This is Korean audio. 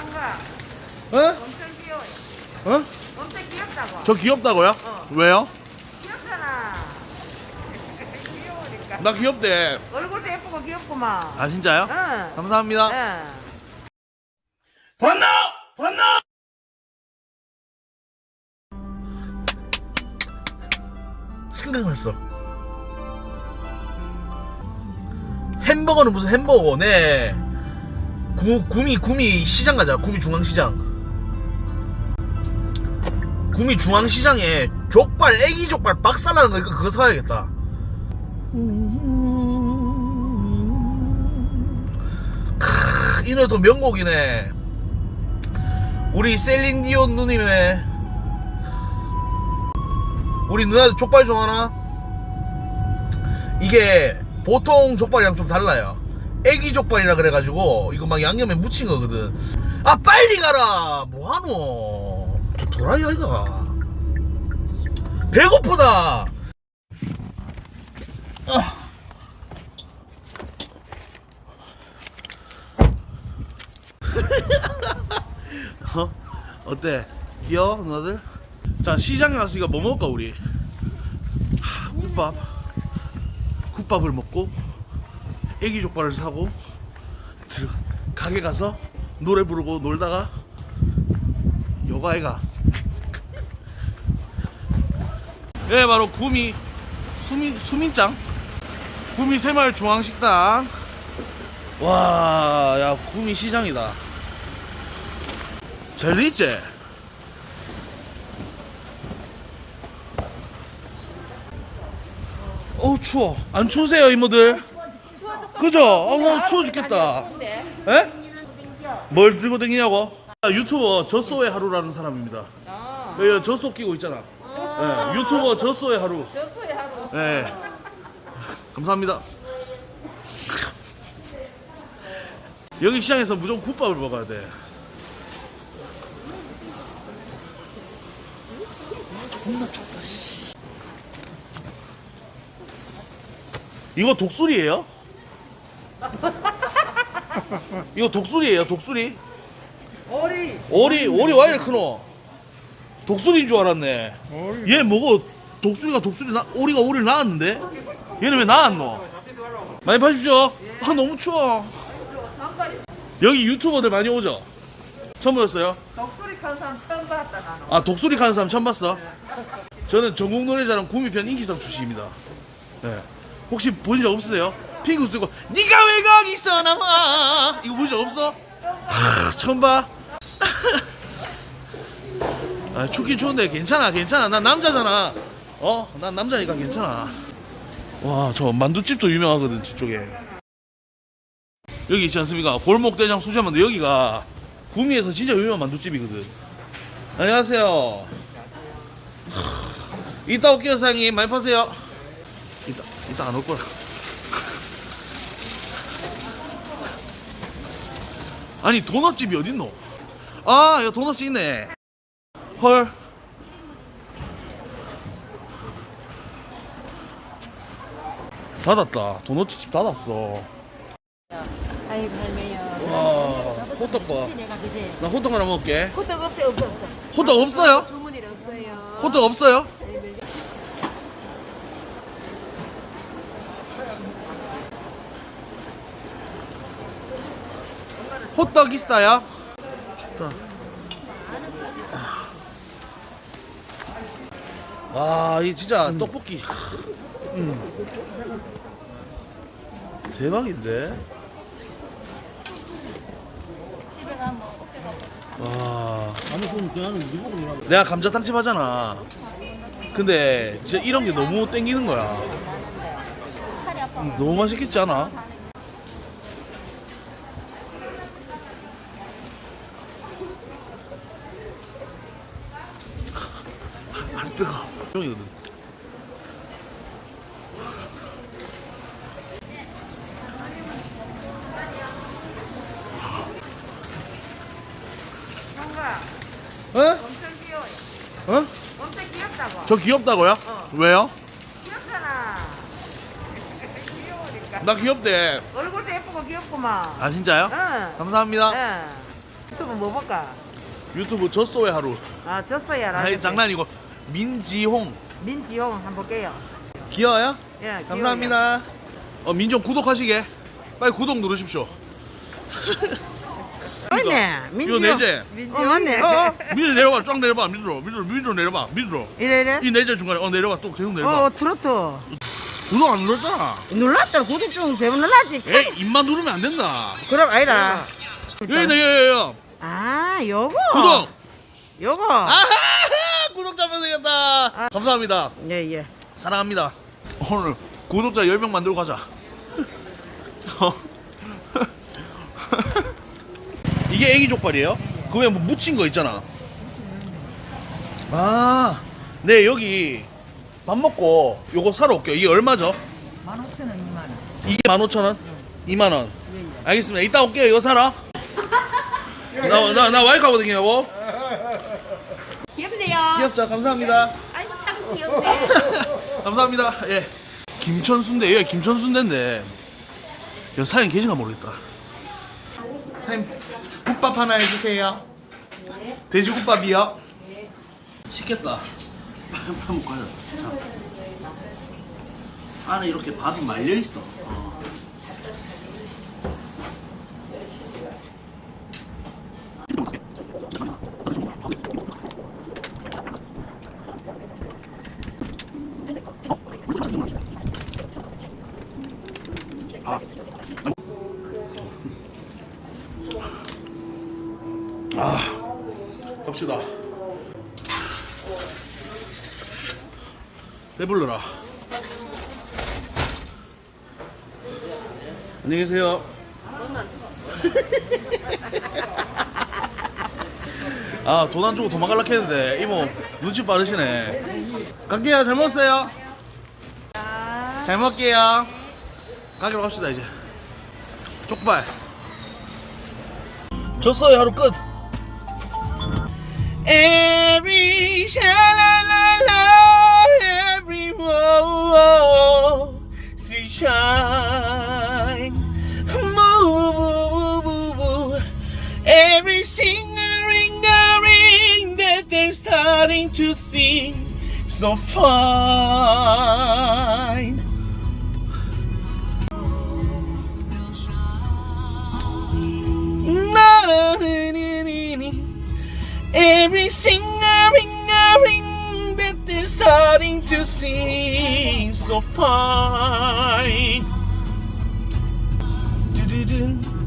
형아, 어? 엄청 귀여워. 어? 엄청 귀엽다고. 저 귀엽다고요? 어. 왜요? 귀엽잖아. 귀여우니까. 나 귀엽대. 얼굴도 예쁘고 귀엽구만. 아 진짜요? 응. 감사합니다. 응. 봤나? 봤나? 생각났어. 햄버거는 무슨 햄버거? 네. 구, 구미 구미 시장 가자. 구미 중앙시장. 구미 중앙시장에 족발 애기 족발 박살나는 거 이거 그거 사야겠다. 크, 이 노래도 명곡이네. 우리 셀린디온 누님의 우리 누나들 족발 좋아하나? 이게 보통 족발이랑 좀 달라요. 애기 족발이라 그래가지고 이거 막 양념에 묻힌 거거든. 아 빨리 가라. 뭐하노? 저 도라이 아이가. 배고프다. 어? 어때? 귀여워 누나들? 자 시장에 왔으니까 뭐 먹을까 우리? 하, 국밥 국밥을 먹고 애기 족발을 사고 들, 가게 가서 노래 부르고 놀다가 여가애가 예 바로 구미 수민, 수민장 구미 새마을 중앙식당 와 야 구미 시장이다 잘 있지? 어우 추워 안 추우세요 이모들? 그죠? 어머 추워 죽겠다 에? 뭘 들고 다니냐고? 아, 유튜버 저소의 하루라는 사람입니다 여기 저소 끼고 있잖아 예, 유튜버 저소의 하루 저수의 하루. 네. 감사합니다. 여기 시장에서 무조건 국밥을 먹어야 돼. 존나 춥다. 씨. 이거 독수리예요? 이거 독수리예요, 독수리? 오리. 오리, 오리 와 이렇게 크노? 독수리인 줄 알았네. 얘 뭐고 독수리가 독수리 나 오리가 오리를 낳았는데 얘는 왜 낳았노? 많이 봐주십시오. 아 너무 추워. 여기 유튜버들 많이 오죠? 처음 보셨어요? 독수리 큰 사람 처음 봤다 나는. 아 독수리 가는 사람 처음 봤어? 저는 전국 노래자랑 구미편 인기상 출신입니다. 네. 혹시 보신 적 없으세요? 핑크 쓰고 네가 왜 거기서 남아 이거 적 없어? 하, 처음 봐. 아, 춥긴 추운데 괜찮아 괜찮아. 난 남자잖아. 어? 난 남자니까 괜찮아. 와 저 만두집도 유명하거든 저쪽에. 여기 있지 않습니까? 골목대장 수제만두. 여기가 구미에서 진짜 유명한 만두집이거든. 안녕하세요. 하, 이따 올게요 사장님. 많이 파세요. 이따 이따 안 올 거야 아니 도넛집이 어딨노 아 여기 도넛집 있네 헐. 닫았다. 도넛집 닫았어. 아이고 할매요. 와, 호떡 봐. 내가 그제 나 호떡 하나 먹을게. 호떡 없어요 없어 없어. 호떡 없어요? 주문이 없어요. 호떡 없어요? 호떡 있어요? 춥다. 와, 이 진짜 떡볶이. 음. 대박인데? 와. 내가 감자탕집 하잖아. 근데 진짜 이런 게 너무 땡기는 거야. 음, 너무 맛있겠지 않아? 안 뜨거. 형 이거든. 형아, 어? 엄청 귀여워. 어? 엄청 귀엽다고. 저 귀엽다고요? 왜요? 귀엽잖아. 귀여우니까. 나 귀엽대. 얼굴도 예쁘고 귀엽구만. 아 진짜요? 응. 감사합니다. 응. 유튜브 뭐 볼까? 유튜브 젖소의 하루. 아 졌어야 라. 아니 장난이고 민지홍 민지용 한번 볼게요. 귀여워요? 예. 감사합니다. 어 민정 구독하시게. 빨리 구독 누르십시오. 맞네. 이거 민지용. 내제. 어 맞네. 어. 밑으로 내려봐. 쫙 내려봐. 밑으로 밑으로 밑으로 내려봐. 밑으로. 이래 이래. 이 내제 중간에 어 내려봐. 또 계속 내려봐. 어 트로트. 구독 안 눌렀잖아. 눌렀잖아. 구독 좀 세번 눌렀지. 에이 입만 누르면 안 된다. 그럼 아니라. 여기다 여기 아 요거. 구독. 요거. 아하 되겠다. 감사합니다. 예 예. 사랑합니다. 오늘 구독자 10명 만들고 가자. 어. 이게 애기 족발이에요? 그 위에 뭐 묻힌 거 있잖아. 아, 네 여기 밥 먹고 요거 사러 올게요. 이게 얼마죠? 15,000원 2만 원. 이게 15,000원? 2만 원. 알겠습니다. 이따 올게요. 이거 사라. 나, 나, 나 와이프 하거든요, 여보. 귀엽죠? 감사합니다. 아이고 참 귀엽네. 감사합니다. 예. 김천순대, 예, 김천순대인데. 여 사장님 계신가 모르겠다. 사장님, 국밥 하나 해주세요. 돼지국밥이요. 시켰다. 빨리 한번 가자. 자. 안에 이렇게 밥이 말려 있어. 어. 갑시다. 배불러라. 안녕히 계세요. 아, 돈 안 주고 도망갈라 했는데, 이모, 눈치 빠르시네. 갈게요. 잘 먹었어요. 잘 먹게요. 가기로 갑시다, 이제. 족발. 졌어요, 하루 끝. Every every three shine, boo boo boo. Every singer ring a ring that they're starting to sing so fine. Every single ring, ring that they're starting to sing so fine. Do-do-do.